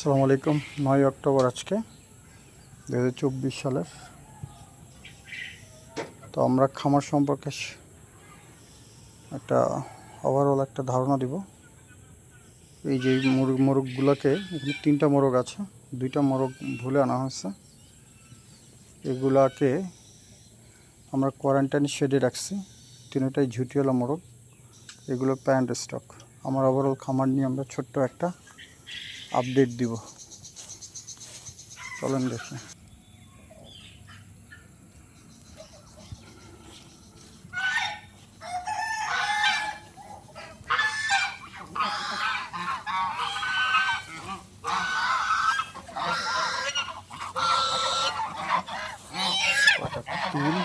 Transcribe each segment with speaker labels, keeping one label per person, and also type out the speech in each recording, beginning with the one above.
Speaker 1: আসসালামু আলাইকুম। নয় অক্টোবর আজকে দু হাজার চব্বিশ সালের। তো আমরা খামার সম্পর্কে একটা ওভারঅল একটা ধারণা দিব। এই যে মোরগ, মোরগগুলোকে এখানে তিনটা মোরগ আছে, দুইটা মোরগ ভুলে আনা হয়েছে। এগুলাকে আমরা কোয়ারেন্টাইন শেডে রাখছি, তিনটাই ঝুটিওয়ালা মোরগ, এগুলো প্যান্ট স্টক আমার ওভারঅল খামার নিয়ে আমরা ছোট্ট একটা আপডেট দিব। চলেন দেখে? তিন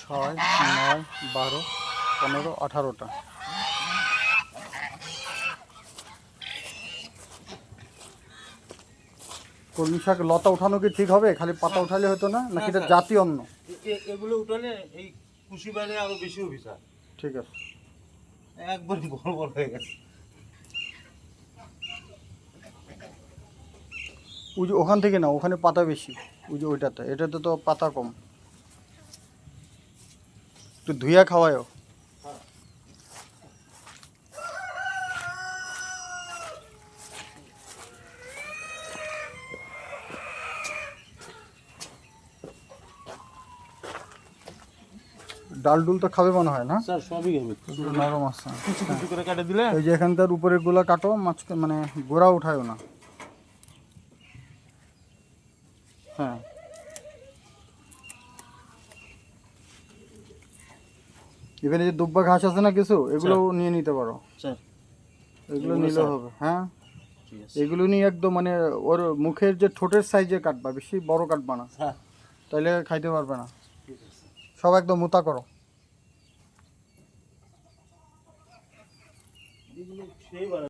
Speaker 1: ছয় নয় বারো পনেরো আঠারোটা। কলমি শাক লতা উঠানো কি ঠিক হবে? খালি পাতা উঠালে হতো না? নাকি এটা জাতি অন্য
Speaker 2: এ- এগুলো উঠালে এই কুশি বাইরে আরও বেশি অফিসার
Speaker 1: ঠিক আছে।
Speaker 2: একবার বড় বড় হয়ে গেছে।
Speaker 1: ওই যে ওখান থেকে না ওখানে পাতা বেশি। ওই যে ওইটাতে এটাতে তো পাতা কম। একটু ধুইয়া খাওয়ায়ও। ডাল ডুল তো খাবে মনে হয় না?
Speaker 2: স্যার সবই
Speaker 1: একটু নরম আছে।
Speaker 2: কিছু কিছু করে কেটে দিলে?
Speaker 1: এই যে এখানকার উপরেরগুলা কাটো মাঝখানে মানে গোড়া উঠায়ও না। হ্যাঁ। এখানে যে দুব্বা ঘাস আছে না কিছু এগুলো নিয়ে নিতে পারো।
Speaker 2: স্যার।
Speaker 1: এগুলো নিলে হবে হ্যাঁ? এগুলো নিয়ে একদম মানে ওর মুখের যে ঠোঁটের সাইজে কাটবা বেশি বড় কাটবা না। তাইলে খাইতে পারবে না। সব একদম মোতা করো।